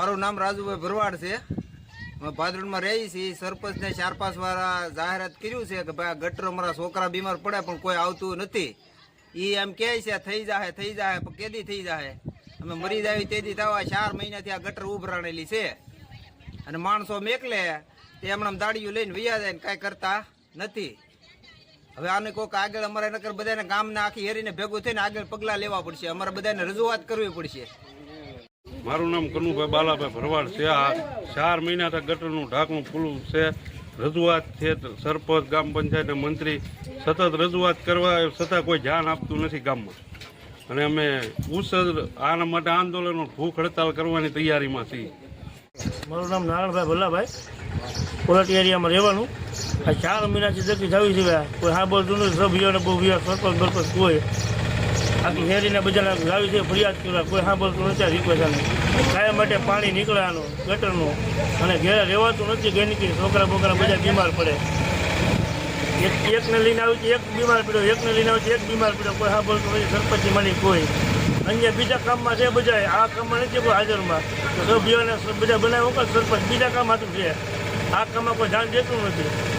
મારું નામ રાજુભાઈ ભરવાડ છે. અમે ભાદરણમાં રહી છીએ. સરપંચને ચાર પાંચ જાહેરાત કર્યું છે કે ભાઈ ગટર અમારા છોકરા બીમાર પડે પણ કોઈ આવતું નથી. એ એમ કહે છે, થઈ જાય થઈ જાય પણ કેદી થઈ જાય અમે મરી જાય તેથી થવા. ચાર મહિનાથી આ ગટર ઉભરાણેલી છે. અને માણસો મેકલે, તે એમણે દાડીઓ લઈને વૈયા જાય ને કાંઈ કરતા નથી. હવે આને કોઈક આગળ અમારે નકર બધાને ગામને આખી હેરીને ભેગું થઈને આગળ પગલાં લેવા પડશે. અમારે બધાને રજૂઆત કરવી પડશે. મારું નામ કનુભાઈ બાલાભાઈ ભરવાડ છે. આ ચાર મહિનાથી ગટરનું ઢાંકણું ખુલ્લું છે. રજૂઆત છે સરપંચ, ગ્રામ પંચાયત મંત્રી સતત રજૂઆત કરવા છતાં કોઈ ધ્યાન આપતું નથી ગામમાં. અને અમે ઉચ્ચ આના માટે આંદોલનો ભૂખ હડતાલ કરવાની તૈયારીમાં છીએ. મારું નામ નારાયણભાઈ ભલ્લાભાઈ. કોલટી એરિયામાં રહેવાનું. આ ચાર મહિનાથી દકી થવી છે કોઈ હા બોલતું નથી. સભ્યોને બહુ વ્યા સરપંચ બરપંચ કોઈ આખી શેરીને બધાને લાવી છે, ફરિયાદ કરવા. કોઈ બોલતું નથી આ રિક્વેસ્ટને કાયમ માટે પાણી નીકળવાનું ગટરનું. અને ઘેરે રહેવાતું નથી ગંદકી છોકરા બોકરા બધા બીમાર પડે. એક, એકને લઈને આવ્યું છે, એક બીમાર પડ્યો, એકને લઈને આવ્યું છે, એક બીમાર પડ્યો. કોઈ સાંભળતું નથી સરપંચી મળી કોઈ. અન્ય બીજા કામમાં છે બધા આ કામમાં નથી કોઈ હાજરમાં. તો સભ્યોને બધા બનાવ્યો સરપંચ બીજા કામ હતું છે. આ કામમાં કોઈ ધ્યાન દેતું નથી.